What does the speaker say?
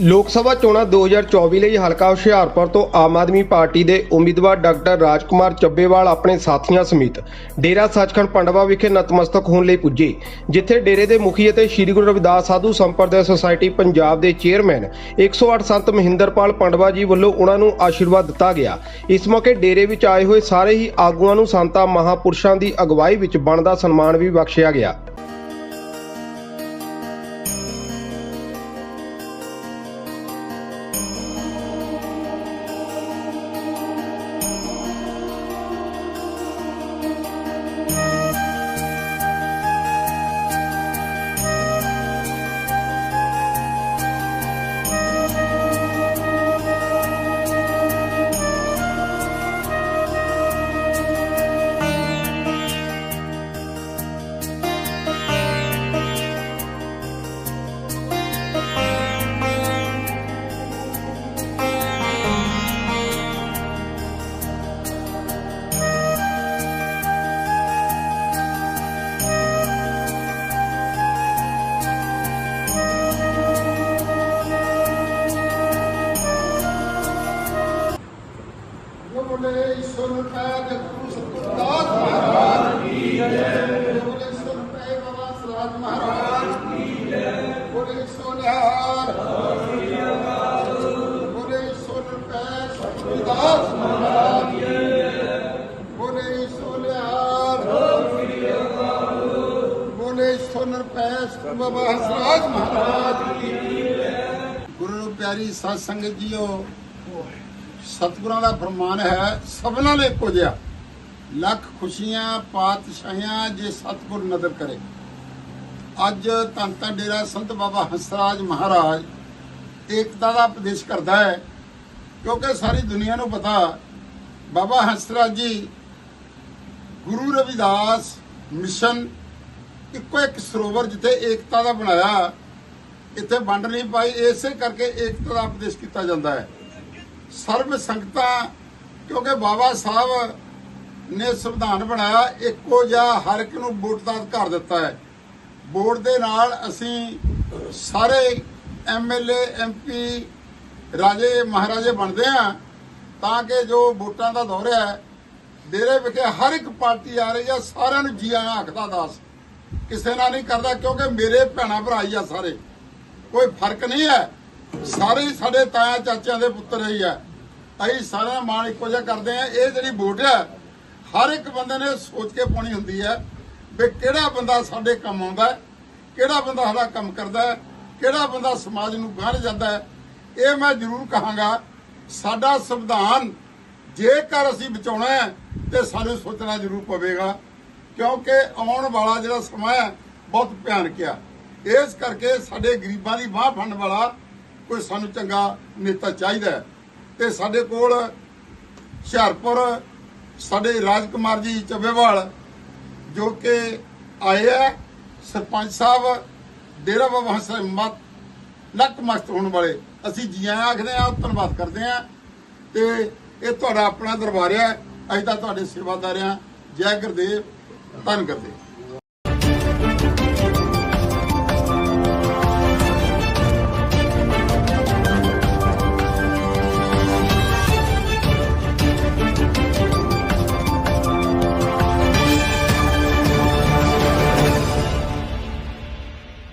ਲੋਕ ਸਭਾ ਚੋਣਾਂ 2024 ਲਈ ਹਲਕਾ ਹੁਸ਼ਿਆਰਪੁਰ ਤੋਂ ਆਮ ਆਦਮੀ ਪਾਰਟੀ ਦੇ ਉਮੀਦਵਾਰ ਡਾਕਟਰ ਰਾਜਕੁਮਾਰ ਚੱਬੇਵਾਲ ਆਪਣੇ ਸਾਥੀਆਂ ਸਮੇਤ ਡੇਰਾ ਸੱਚਖੰਡ ਪੰਡਵਾ ਵਿਖੇ ਨਤਮਸਤਕ ਹੋਣ ਲਈ ਪੁੱਜੇ, ਜਿੱਥੇ ਡੇਰੇ ਦੇ ਮੁਖੀ ਅਤੇ ਸ੍ਰੀ ਗੁਰੂ ਰਵਿਦਾਸ ਸਾਧੂ ਸੰਪਰਦਾ ਸੁਸਾਇਟੀ ਪੰਜਾਬ ਦੇ ਚੇਅਰਮੈਨ 108 ਸੰਤ ਮਹਿੰਦਰਪਾਲ ਪੰਡਵਾ ਜੀ ਵੱਲੋਂ ਉਹਨਾਂ ਨੂੰ ਆਸ਼ੀਰਵਾਦ ਦਿੱਤਾ ਗਿਆ। ਇਸ ਮੌਕੇ ਡੇਰੇ ਵਿੱਚ ਆਏ ਹੋਏ ਸਾਰੇ ਹੀ ਆਗੂਆਂ ਨੂੰ ਸੰਤਾਂ ਮਹਾਪੁਰਸ਼ਾਂ ਦੀ ਅਗਵਾਈ ਵਿੱਚ ਬਣਦਾ ਸਨਮਾਨ ਵੀ ਬਖਸ਼ਿਆ ਗਿਆ। ਬੋਲੇ ਸੋਨਿਹਾਰ ਬੋਲੇ ਸੁਨ ਪੈ ਗੁਰੂ ਪਿਆਰੀ ਸਾਧ ਸੰਗਤ ਜੀਓ, ਸਤਿਗੁਰਾਂ ਦਾ ਫਰਮਾਨ ਹੈ, ਸਭਨਾਂ ਲਈ ਇੱਕੋ ਜਿਹਾ। ਲੱਖ ਖੁਸ਼ੀਆਂ, ਪਾਤਸ਼ਾਹੀਆਂ ਜੇ ਸਤਿਗੁਰ ਨਦਰ ਕਰੇ। ਅੱਜ ਧੰਨ ਧੰਨ ਡੇਰਾ ਸੰਤ ਬਾਬਾ ਹੰਸਰਾਜ ਮਹਾਰਾਜ ਏਕਤਾ ਦਾ ਉਪਦੇਸ਼ ਕਰਦਾ ਹੈ, ਕਿਉਂਕਿ ਸਾਰੀ ਦੁਨੀਆ ਨੂੰ ਪਤਾ, ਬਾਬਾ ਹੰਸਰਾਜ ਜੀ ਗੁਰੂ ਰਵਿਦਾਸ ਮਿਸ਼ਨ ਇੱਕੋ ਇੱਕ ਸਰੋਵਰ ਜਿੱਥੇ ਏਕਤਾ ਦਾ ਬਣਾਇਆ, ਇੱਥੇ ਵੰਡ ਨਹੀਂ ਪਾਈ, ਇਸੇ ਕਰਕੇ ਏਕਤਾ ਦਾ ਉਪਦੇਸ਼ ਕੀਤਾ ਜਾਂਦਾ ਹੈ। ਸਰਬ ਸੰਗਤਾਂ, ਕਿਉਂਕਿ ਬਾਬਾ ਸਾਹਿਬ ਨੇ ਸੰਵਿਧਾਨ ਬਣਾਇਆ, ਇੱਕੋ ਜਿਹਾ ਹਰ ਇੱਕ ਨੂੰ ਵੋਟ ਦਾ ਅਧਿਕਾਰ ਦਿੱਤਾ ਹੈ। ਵੋਟ ਦੇ ਨਾਲ ਅਸੀਂ ਸਾਰੇ ਐਮਐਲਏ ਐਮਪੀ ਰਾਜੇ ਮਹਾਰਾਜੇ ਬਣਦੇ ਆ ਤਾਂ ਕਿ ਜੋ ਵੋਟਾਂ ਦਾ ਦੌਰ ਹੈ ਡੇਰੇ ਵਿਖੇ ਹਰ ਇੱਕ ਪਾਰਟੀ ਆ ਰਹੀ ਆ, ਸਾਰਿਆਂ ਨੂੰ ਜੀ ਆਇਆਂ ਆਖਦਾ ਦਾਸ। ਕਿਸੇ ਨਾਲ ਨਹੀਂ ਕਰਦਾ ਕਿਉਂਕਿ ਮੇਰੇ ਭੈਣਾ ਭਰਾ ਹੀ ਆ ਸਾਰੇ। ਕੋਈ ਫ਼ਰਕ ਨਹੀਂ ਹੈ। ਸਾਰੇ ਸਾਡੇ ਤਾਇਆ ਚਾਚਿਆਂ ਦੇ ਪੁੱਤਰ ਹੀ ਆ। ਅਸੀਂ ਸਾਰਿਆਂ ਦਾ ਮਾਣ ਇੱਕੋ ਜਿਹਾ ਕਰਦੇ ਆ ਇਹ ਜਿਹੜੀ ਵੋਟ ਹੈ, ਹਰ ਇੱਕ ਬੰਦੇ ਨੇ ਸੋਚ ਕੇ ਪਾਉਣੀ ਹੁੰਦੀ ਹੈ ਵੀ ਕਿਹੜਾ ਬੰਦਾ ਸਾਡੇ ਕੰਮ ਆਉਂਦਾ ਕਿਹੜਾ ਬੰਦਾ ਸਾਡਾ ਕੰਮ ਕਰਦਾ ਕਿਹੜਾ ਬੰਦਾ ਸਮਾਜ ਨੂੰ ਗਾਹ ਜਾਂਦਾ ਇਹ ਮੈਂ ਜ਼ਰੂਰ ਕਹਾਂਗਾ, ਸਾਡਾ ਸੰਵਿਧਾਨ ਜੇਕਰ ਅਸੀਂ ਬਚਾਉਣਾ ਹੈ ਤੇ ਸਾਨੂੰ ਸੋਚਣਾ ਜ਼ਰੂਰ ਪਵੇਗਾ, ਕਿਉਂਕਿ ਆਉਣ ਵਾਲਾ ਜਿਹੜਾ ਸਮਾਂ ਹੈ, ਬਹੁਤ ਭਿਆਨਕ ਆ। ਇਸ ਕਰਕੇ ਸਾਡੇ ਗਰੀਬਾਂ ਦੀ ਬਾਹ ਫੜਨ ਵਾਲਾ ਕੋਈ ਸਾਨੂੰ ਚੰਗਾ ਨੇਤਾ ਚਾਹੀਦਾ ਹੈ। ਤੇ ਸਾਡੇ ਕੋਲ ਹੁਸ਼ਿਆਰਪੁਰ, ਸਾਡੇ ਰਾਜਕੁਮਾਰ ਜੀ ਚੱਬੇਵਾਲ ਜੋ ਕਿ ਆਏ ਹੈ ਸਰਪੰਚ ਸਾਹਿਬ, ਡੇਰਾ ਬਾਬਾ ਹਸਨ ਮਤ, ਲੱਕ ਹੋਣ ਵਾਲੇ। ਅਸੀਂ ਜੀ ਆਇਆਂ ਆਖਦੇ ਆ ਧੰਨਵਾਦ ਕਰਦੇ ਆ ਤੇ ਇਹ ਤੁਹਾਡਾ ਆਪਣਾ ਦਰਬਾਰ ਹੈ। ਅਸੀਂ ਤਾਂ ਤੁਹਾਡੇ ਸੇਵਾਦਾਰ ਆ ਜੈ ਗੁਰਦੇਵ ਧੰਨ ਗੁਰਦੇਵ।